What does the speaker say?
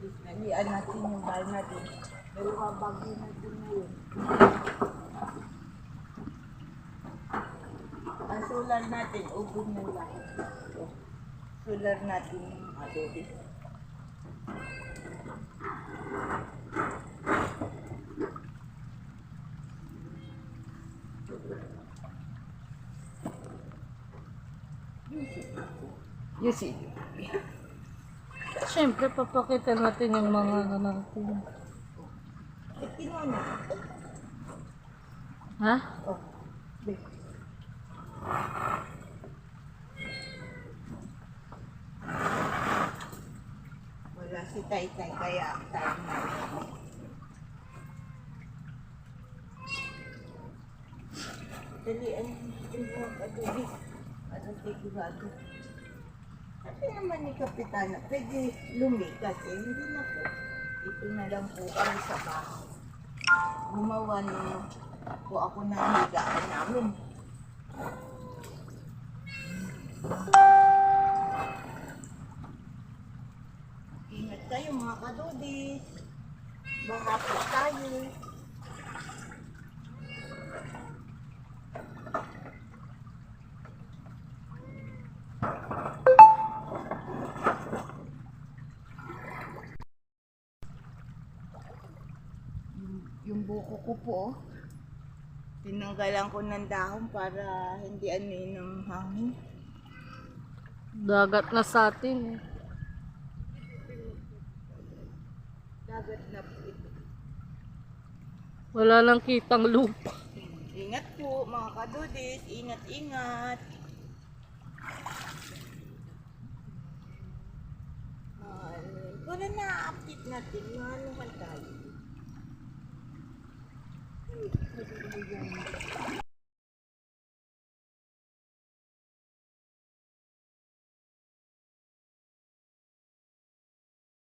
yung bahay natin. Dalawa bagyo natin ngayon. Ang solar natin, ubod na lang. Ito. Solar natin, adobe. You see. Siyempre, papakita natin yung mga ano natin. Eh. Ha? Oh. Wala si Taytay, kaya tayo na. Dali, ang import adobe. Anong sigurado? Sabi naman ni Kapitana, pwede lumikas eh. Hindi na po. Ito na lang po kami sa bahay. Gumawa na po ako na higaan namin. Ingat kayo mga kadudis. Baka po tayo. Yung, buko ko po, tinanggalan ko ng dahon para hindi ano yun ng hangin. Dagat na sa atin eh. Dagat na po ito. Wala lang kitang lupa. Ingat po mga kadudis, ingat ingat. Ano, na update natin, ano man tayo. Thank you.